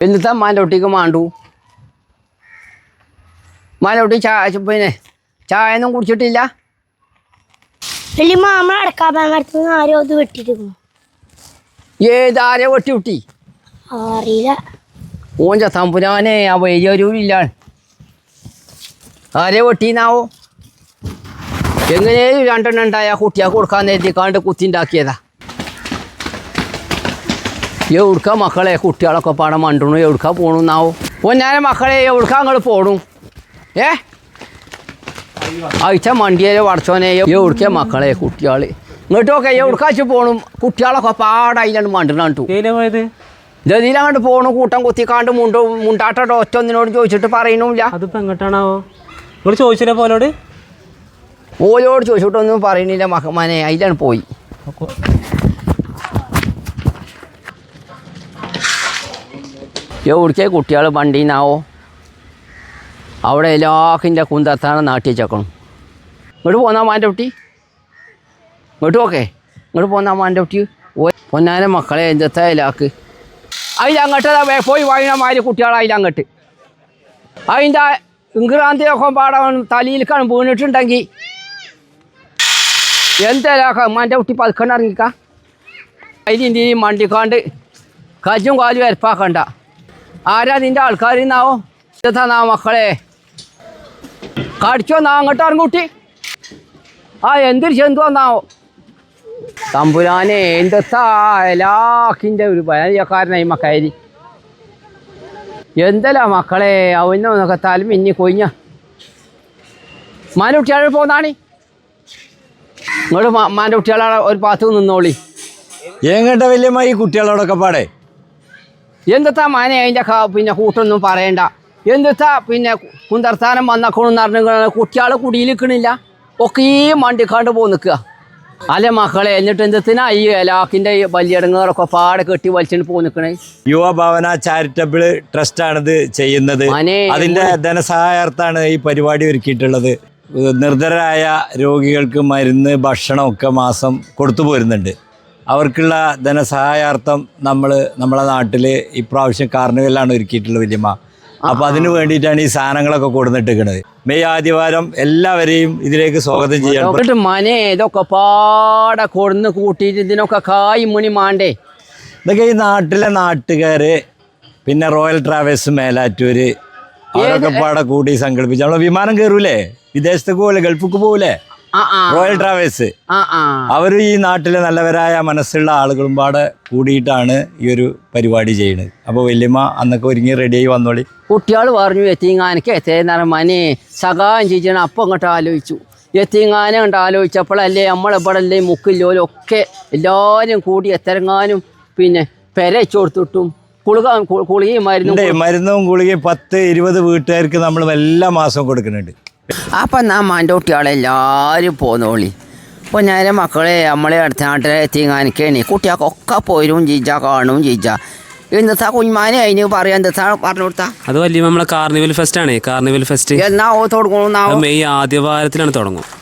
എന്നിട്ടാ മാന്റെ കുട്ടിക്ക് മാണ്ടു. മാന്റെ കുട്ടി ചായ പിന്നെ ചായ ഒന്നും കുടിച്ചിട്ടില്ല മാമ അടക്കാപ്പാൻ ആരോ അത് ഏതാരെ വെട്ടി അറിയില്ല. ആ ആരെ വെട്ടീനാവോ എങ്ങനെയും രണ്ടെണ്ണം ഉണ്ടായ കുട്ടിയാ കൊടുക്കാൻ എഴുതിക്കാണ്ട് കുത്തിണ്ടാക്കിയതാ. എവിടുക്ക മക്കളെ? കുട്ടികളൊക്കെ പാടെ മണ്ടണു. എവിടുക്ക പോണുന്നാവോ ഞാൻ മക്കളെ എവിടുക്ക അങ്ങോട്ട് പോണു? ഏ? അയച്ച മണ്ടിയെ വടച്ചോനെ എവിടുക്ക മക്കളെ കുട്ടികൾ ഇങ്ങോട്ടൊക്കെ എവിടുക്കാച്ച് പോണു? കുട്ടികളൊക്കെ പാടായിട്ട് മണ്ടണു പോയത്? ഗതിയിൽ അങ്ങോട്ട് പോണു കൂട്ടം കുത്തിക്കാണ്ട് മുണ്ട് മുണ്ടാട്ടോ ഒറ്റ ഒന്നിനോട് ചോദിച്ചിട്ട് പറയണില്ല അതിപ്പോ എങ്ങോട്ടാണാവോ? നിങ്ങൾ ചോദിച്ചില്ല പോലോട് ഓലോട് ചോദിച്ചിട്ടൊന്നും പറയണില്ല മഹമാനെ അതിലാണ് പോയി. എവിടേക്കേ കുട്ടികൾ വണ്ടിന്നാവോ? അവിടെ എല്ലാക്കിന്റെ കുന്തത്താണ് നാട്ടി ചേക്കണം ഇങ്ങോട്ട് പോന്നാ മാന്റെ കുട്ടി? ഇങ്ങോട്ട് ഓക്കെ ഇങ്ങോട്ട് പോന്നാ മാന്റെ കുട്ടി? പൊന്നാനെ മക്കളെ എന്തത്തെ എല്ലാക്ക് അതിലങ്ങോട്ട് പോയി വായന മാതിരി കുട്ടികൾ അതിലങ്ങോട്ട് അതിന്റെ ഇംഗ്രാന്തിയൊക്കെ പാടാൻ തലയിലേക്കാണ് വീണിട്ടുണ്ടെങ്കിൽ എന്തെല്ലാം മാന്റെ കുട്ടി പതുക്കണ്ട അതിന്റെ മണ്ടിക്കാണ്ട് കജും കാലും അരപ്പാക്കണ്ട. ആരാ നിന്റെ എന്താ നാ മക്കളെ? കടിച്ചോ നാ അങ്ങോട്ട് ഇറങ്ങൂട്ടി ആ എന്തൊരു ചെന്തു വന്നാവോ തമ്പുരാനെ എന്തെത്താ എല്ലാക്കിന്റെ ഒരു ഭയക്കാരനായി മക്കാരി എന്തല്ല മക്കളെ? അവനൊന്നൊക്കെ താലും ഇനി കൊയിഞ്ഞ കുട്ടികൾ പോന്നാണി ഇങ്ങോട്ട് മാന്റെ കുട്ടികളെ ഒരു പാത്തു നിന്നോളി. ഏങ്ങട്ട വല്യമ്മ ഈ കുട്ടികളോടൊക്കെ പാടെ? എന്തെത്താ മാനെ അതിന്റെ പിന്നെ കൂട്ടൊന്നും പറയണ്ട. എന്തെത്താ പിന്നെ കുന്തർത്താനം വന്നക്കണെന്ന് പറഞ്ഞു കുട്ടികൾ കുടിയിലിക്കണില്ല ഒക്കെ ഈ മണ്ടിക്കാണ്ട് പോ നിൽക്കുക. അല്ലെ മക്കളെ? എന്നിട്ട് എന്തെത്തിനാ ഈ എലാക്കിന്റെ ഈ വലിയടങ്ങാറൊക്കെ പാടെ കെട്ടി വലിച്ചിട്ട് പോ നിൽക്കണേ? യുവഭവന ചാരിറ്റബിൾ ട്രസ്റ്റ് ആണിത് ചെയ്യുന്നത് അതിന്റെ ധനസഹായാർത്ഥാണ് ഈ പരിപാടി ഒരുക്കിയിട്ടുള്ളത്. നിർധരായ രോഗികൾക്ക് മരുന്ന് ഭക്ഷണം ഒക്കെ മാസം കൊടുത്തു പോരുന്നുണ്ട്. അവർക്കുള്ള ധനസഹായാർത്ഥം നമ്മൾ നമ്മളെ നാട്ടിൽ ഇപ്രാവശ്യം കാർണിവലാണ് ഒരുക്കിയിട്ടുള്ളത് വലിയമ്മ. അപ്പോൾ അതിന് വേണ്ടിയിട്ടാണ് ഈ സാധനങ്ങളൊക്കെ കൊടുത്തിട്ടിരിക്കുന്നത് മെയ് ആദ്യവാരം എല്ലാവരെയും ഇതിലേക്ക് സ്വാഗതം ചെയ്യണം. എന്നിട്ട് മനെ ഇതൊക്കെ പാടെ കൊടുന്ന് കൂട്ടിയിട്ട് ഇതിനൊക്കെ കായ് മുണി മാണ്ടേ. ഇതൊക്കെ ഈ നാട്ടിലെ നാട്ടുകാർ പിന്നെ റോയൽ ട്രാവൽസ് മേലാറ്റൂര് അവരൊക്കെ പാടെ കൂടി സംഘടിപ്പിച്ചു. നമ്മൾ വിമാനം കയറൂലേ? വിദേശത്തേക്ക് പോലെ ഗൾഫിക്ക് പോകൂലേ ആ ആ റോയൽ ട്രാവൽസ് അവർ ഈ നാട്ടിലെ നല്ലവരായ മനസ്സുള്ള ആളുകളും പാടെ കൂടിയിട്ടാണ് ഈ ഒരു പരിപാടി ചെയ്യുന്നത്. അപ്പോൾ വല്യമ്മ അന്നൊക്കെ ഒരുങ്ങി റെഡിയായി വന്നോളി. കുട്ടികൾ പറഞ്ഞു എത്തിങ്ങാനൊക്കെ എത്തേന്നാണ് മനെ. സഹായം ചെയ്യണം അപ്പം അങ്ങോട്ട് ആലോചിച്ചു. എത്തിങ്ങാനെ കണ്ട് ആലോചിച്ചപ്പോഴല്ലേ നമ്മളിവിടല്ലേ മുക്കില്ലോലൊക്കെ എല്ലാവരും കൂടി എത്തിറങ്ങാനും പിന്നെ പെരച്ചു കൊടുത്തിട്ടും കുളിക മരുന്നും മരുന്നും ഗുളികയും പത്ത് ഇരുപത് വീട്ടുകാർക്ക് നമ്മൾ എല്ലാ മാസവും കൊടുക്കുന്നുണ്ട്. അപ്പം നാ മാന്റെ കുട്ടികളെല്ലാവരും പോന്നോളി അപ്പോൾ ഞാൻ മക്കളെ നമ്മളെ അടുത്ത നാട്ടിലെ എത്തിങ്ങാനൊക്കെയാണ് കുട്ടികൾക്കൊക്കെ പോരും ജീജ കാണും ജീജ. ഇന്നത്തെ കുഞ്ഞുമാനെ അതിന് പറയാൻ എന്താ പറഞ്ഞു കൊടുത്താ? അത് വലിയ നമ്മളെ കാർണിവൽ ഫെസ്റ്റ് ആണ് കാർണിവൽ ഫെസ്റ്റ്. എന്നാ തുടങ്ങും മെയ് ആദ്യ വാരത്തിലാണ് തുടങ്ങും.